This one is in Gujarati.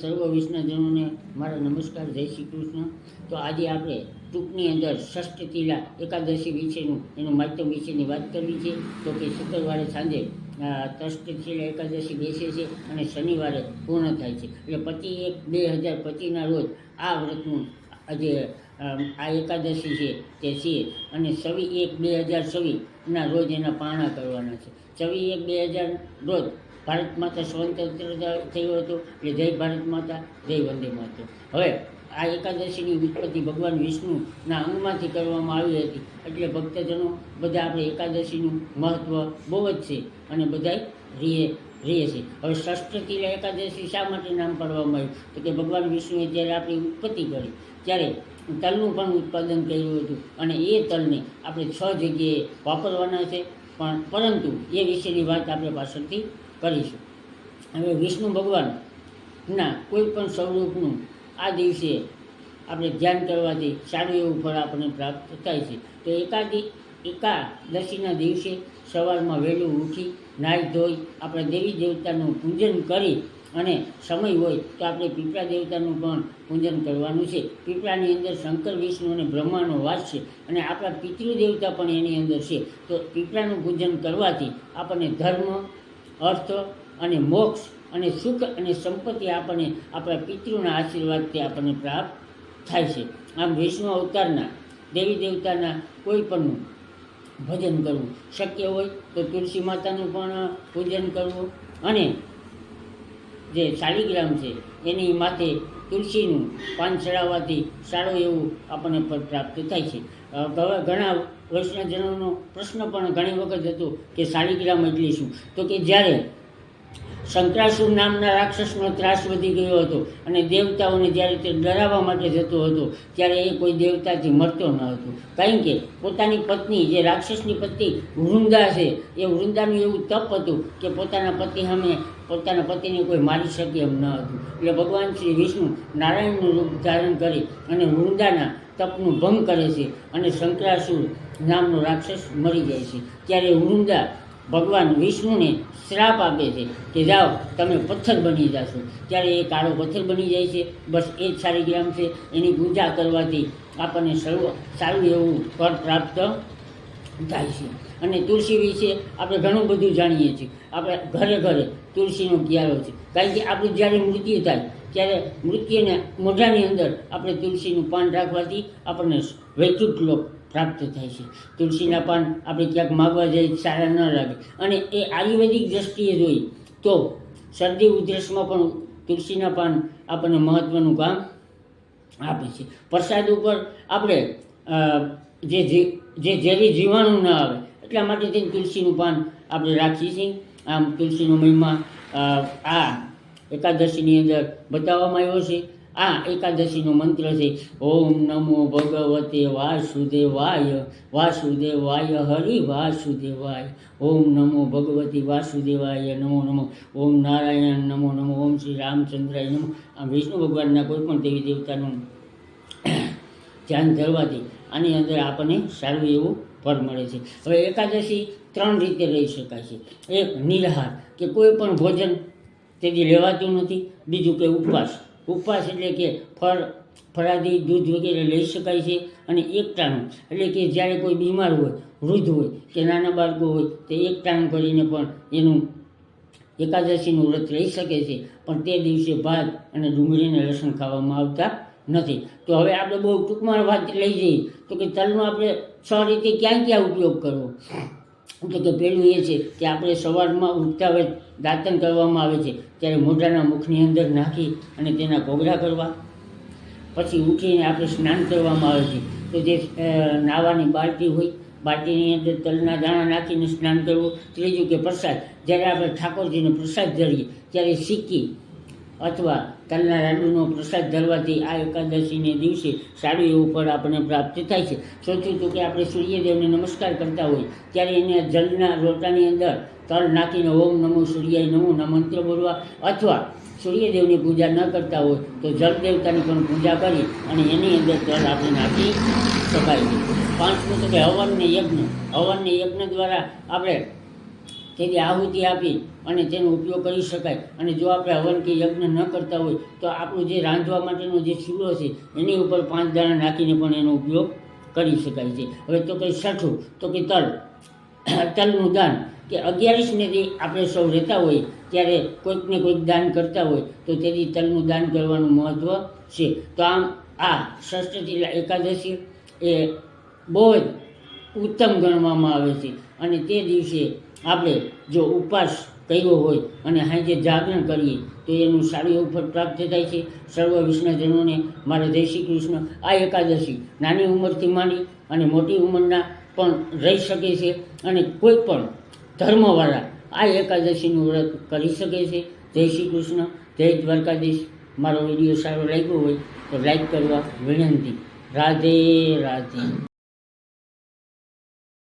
સર્વ વિષ્ણુજનોને મારા નમસ્કાર, જય શ્રી કૃષ્ણ. તો આજે આપણે ટૂંકની અંદર ષષ્ઠ તિલા એકાદશી વિશેનું એનું માધ્યમ વિશેની વાત કરવી છે. તો કે શુક્રવારે સાંજે ષષ્ઠ તિલા એકાદશી બેસે છે અને શનિવારે પૂર્ણ થાય છે. એટલે પતિ એક બે હજાર પચીસના રોજ આ વ્રતનું આજે આ એકાદશી છે તે છે. અને છવી એક બે હજાર છવીના રોજ એના પારણા કરવાના છે. છવી એક બે હજાર રોજ ભારત માતા સ્વતંત્ર થયો હતો એટલે જય ભારત માતા, જય વંદે માતા. હવે આ એકાદશીની ઉત્પત્તિ ભગવાન વિષ્ણુના અંગમાંથી કરવામાં આવી હતી. એટલે ભક્તજનો બધા આપણે એકાદશીનું મહત્ત્વ બહુ જ છે અને બધા રીએ રહીએ છીએ. હવે ષષ્ઠ એકાદશી શા માટે નામ પાડવામાં આવ્યું? તો કે ભગવાન વિષ્ણુએ જ્યારે આપણી ઉત્પત્તિ કરી, ત્યારે તલનું પણ ઉત્પાદન કર્યું હતું. અને એ તલને આપણે છ જગ્યાએ વાપરવાના છે. પણ પરંતુ એ વિશેની વાત આપણે પાછળથી કરીશું. હવે વિષ્ણુ ભગવાનના કોઈ પણ સ્વરૂપનું આ દિવસે આપણે ધ્યાન કરવાથી સારું એવું ફળ આપણને પ્રાપ્ત થાય છે. તો એકાદી, એકાદશીના દિવસે સવારમાં વહેલું ઉઠી, નાહી ધોઈ, આપણે દેવી દેવતાનું પૂજન કરી અને સમય હોય તો આપણે પીપળા દેવતાનું પણ પૂજન કરવાનું છે. પીપળાની અંદર શંકર, વિષ્ણુ અને બ્રહ્માનો વાસ છે અને આપણા પિતૃ દેવતા પણ એની અંદર છે. તો પીપળાનું પૂજન કરવાથી આપણને ધર્મ અર્થ અને મોક્ષ અને સુખ અને સંપત્તિ આપણને આપણા પિતૃના આશીર્વાદથી આપણને પ્રાપ્ત થાય છે. આમ વિષ્ણુ અવતારના, દેવી દેવતાના કોઈ પણનું ભજન કરવું શક્ય હોય તો તુલસી માતાનું પણ પૂજન કરવું અને જે શાલિગ્રામ છે, એની માથે તુલસીનું પાન ચડાવવાથી સારું એવું આપણને ફળ પ્રાપ્ત થાય છે. ઘણા વૈષ્ણવજનોનો પ્રશ્ન પણ ઘણી વખત હતો કે શાલિગ્રામ એટલે શું? તો કે જ્યારે શંકરાસુર નામના રાક્ષસનો ત્રાસ વધી ગયો હતો અને દેવતાઓને જ્યારે તે ડરાવવા માટે જતો હતો, ત્યારે એ કોઈ દેવતાથી મરતો ન હતો. કારણ કે પોતાની પત્ની, જે રાક્ષસની પત્ની વૃંદા છે, એ વૃંદાનું એવું તપ હતું કે પોતાના પતિ સામે પોતાના પતિને કોઈ મારી શકે એમ ન હતું. એટલે ભગવાન શ્રી વિષ્ણુ નારાયણનું રૂપ ધારણ કરી અને વૃંદાના તપનું ભંગ કરે છે અને શંકરાસુર નામનો રાક્ષસ મરી જાય છે. ત્યારે વૃંદા ભગવાન વિષ્ણુને શ્રાપ આપે છે કે જાઓ, તમે પથ્થર બની જશો. ત્યારે એ કાળો પથ્થર બની જાય છે. બસ એ જ શાલિગ્રામ છે. એની પૂજા કરવાથી આપણને સર્વ સારું એવું ફળ પ્રાપ્ત થાય છે. અને તુલસી વિશે આપણે ઘણું બધું જાણીએ છીએ. આપણે ઘરે ઘરે તુલસીનો ક્યારો છે. કારણ કે આપણું જ્યારે મૃત્યુ થાય, ત્યારે મૃત્યુને મોઢાની અંદર આપણે તુલસીનું પાન રાખવાથી આપણને વૈકુંઠ લોક પ્રાપ્ત થાય છે. તુલસીના પાન આપણે ક્યાંક માગવા જઈએ સારા ન લાગે. અને એ આયુર્વેદિક દ્રષ્ટિએ જોઈએ તો શરદી ઉધરસમાં પણ તુલસીના પાન આપણને મહત્ત્વનું કામ આપે છે. પ્રસાદ ઉપર આપણે જે જે ઝેરી જીવાણુ ન આવે એટલા માટે થઈને તુલસીનું પાન આપણે રાખીએ છીએ. આમ તુલસીનો મહિમા આ એકાદશીની અંદર બતાવવામાં આવ્યો છે. આ એકાદશીનો મંત્ર છે, ઓમ નમો ભગવતે વાસુદેવાય વાસુદેવાય હરિ વાસુદેવાય, ઓમ નમો ભગવતી વાસુદેવાય નમો નમો, ઓમ નારાયણ નમો નમો, ઓમ શ્રી રામચંદ્રાય નમો. આ વિષ્ણુ ભગવાનના કોઈ પણ દેવી દેવતાનું ધ્યાન ધરવાથી આની અંદર આપણને સારું એવું ફળ મળે છે. હવે એકાદશી ત્રણ રીતે રહી શકાય છે. એક નિરાહાર, કે કોઈ પણ ભોજન તેથી લેવાતું નથી, બીજું કે ઉપવાસ. ઉપવાસ એટલે કે ફળ, ફળાદી દૂધ વગેરે લઈ શકાય છે અને એકટાણું એટલે કે જ્યારે કોઈ બીમાર હોય, વૃદ્ધ હોય કે નાના બાળકો હોય, તે એકટાણું કરીને પણ એનું એકાદશીનું વ્રત રહી શકે છે. પણ તે દિવસે ભાત અને ડુંગળીને લસણ ખાવામાં આવતા નથી. તો હવે આપણે બહુ ટૂંકમાં વાત લઈ જઈએ તો કે તલનો આપણે છ રીતે ક્યાં ક્યાં ઉપયોગ કરવો? તો કે પહેલું એ છે કે આપણે સવારમાં ઉઠતા હોય દાંતન કરવામાં આવે છે, ત્યારે મોઢાના મુખની અંદર નાખી અને તેના ઘોઘરા કરવા. પછી ઉઠીને આપણે સ્નાન કરવામાં આવે છે. તો જે નાવાની બાલટી હોય, બાલટીની અંદર તલના દાણા નાખીને સ્નાન કરવું. ત્રીજું કે પ્રસાદ, જ્યારે આપણે ઠાકોરજીને પ્રસાદ ધરીએ, ત્યારે સિક્કી અથવા તલના લાડુનો પ્રસાદ ધરવાથી આ એકાદશીને દિવસે સારું એવું ફળ આપણને પ્રાપ્ત થાય છે. ચોથું તો કે આપણે સૂર્યદેવને નમસ્કાર કરતા હોય, ત્યારે એને જલના લોટાની અંદર તલ નાખીને ઓમ નમો સૂર્યાય ન મંત્ર બોલવા અથવા સૂર્યદેવની પૂજા ન કરતા હોય, તો જળ દેવતાની પણ પૂજા કરી અને એની અંદર તલ આપણે નાખી શકાય છે. પાંચમું તો કે હવનને યજ્ઞ. હવનને યજ્ઞ દ્વારા આપણે તેથી આહુતિ આપી અને તેનો ઉપયોગ કરી શકાય. અને જો આપણે હવન કે યજ્ઞ ન કરતા હોય, તો આપણું જે રાંધવા માટેનો જે ચૂલો છે, એની ઉપર પાંચ દાણા નાખીને પણ એનો ઉપયોગ કરી શકાય છે. હવે તો કંઈ છઠ્ઠું તો કે તલ. તલનું દાન, કે અગિયારીસને જે આપણે સૌ રહેતા હોઈએ ત્યારે કોઈકને કોઈક દાન કરતા હોય, તો તેથી તલનું દાન કરવાનું મહત્ત્વ છે. તો આમ આ ષષ્ઠથી એકાદશી એ બહુ જ ઉત્તમ ગણવામાં આવે છે. અને તે દિવસે આપણે જો ઉપવાસ કર્યો હોય અને સાંજે જાગરણ કરીએ, તો એનું સારું એવું ફળ પ્રાપ્ત થાય છે. સર્વ વિષ્ણુજનોને, મારા જય શ્રી કૃષ્ણ. આ એકાદશી નાની ઉંમરથી માંડી અને મોટી ઉંમરના પણ રહી શકે છે અને કોઈ પણ ધર્મવાળા આ એકાદશીનું વ્રત કરી શકે છે. જય શ્રી કૃષ્ણ. જય દ્વારકાધીશ. મારો વીડિયો સારો લાગ્યો હોય તો લાઈક કરવા વિનંતી. રાધે રાધે.